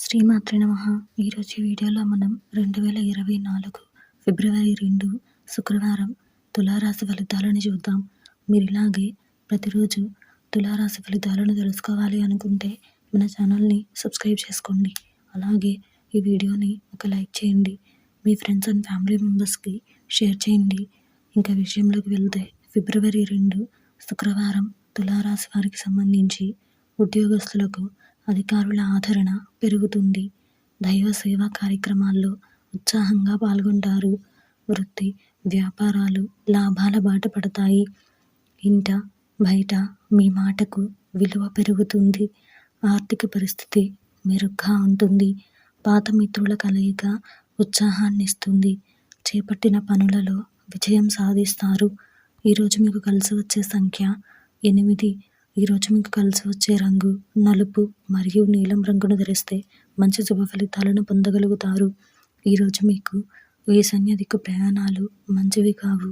శ్రీమాత్రే నమ. ఈరోజు ఈ వీడియోలో మనం రెండు వేల ఇరవై నాలుగు ఫిబ్రవరి రెండు శుక్రవారం తులారాశి ఫలితాలను చూద్దాం. మీరు ఇలాగే ప్రతిరోజు తులారాశి ఫలితాలను తెలుసుకోవాలి అనుకుంటే మన ఛానల్ని సబ్స్క్రైబ్ చేసుకోండి. అలాగే ఈ వీడియోని ఒక లైక్ చేయండి. మీ ఫ్రెండ్స్ అండ్ ఫ్యామిలీ మెంబర్స్కి షేర్ చేయండి. ఇంకా విషయంలోకి వెళ్తే ఫిబ్రవరి రెండు శుక్రవారం తులారాశి వారికి సంబంధించి ఉద్యోగస్తులకు అధికారుల ఆదరణ పెరుగుతుంది. దైవ సేవా కార్యక్రమాల్లో ఉత్సాహంగా పాల్గొంటారు. వృత్తి వ్యాపారాలు లాభాల బాట పడతాయి. ఇంట బయట మీ మాటకు విలువ పెరుగుతుంది. ఆర్థిక పరిస్థితి మెరుగ్గా ఉంటుంది. పాత మిత్రుల కలయిక ఉత్సాహాన్ని ఇస్తుంది చేపట్టిన పనులలో విజయం సాధిస్తారు. ఈరోజు మీకు కలిసి వచ్చే సంఖ్య ఎనిమిది. ఈరోజు మీకు కలిసి వచ్చే రంగు నలుపు మరియు నీలం రంగును ధరిస్తే మంచి శుభ ఫలితాలను పొందగలుగుతారు. ఈరోజు మీకు ఈశాన్య దిక్కు ప్రయాణాలు మంచివి కావు.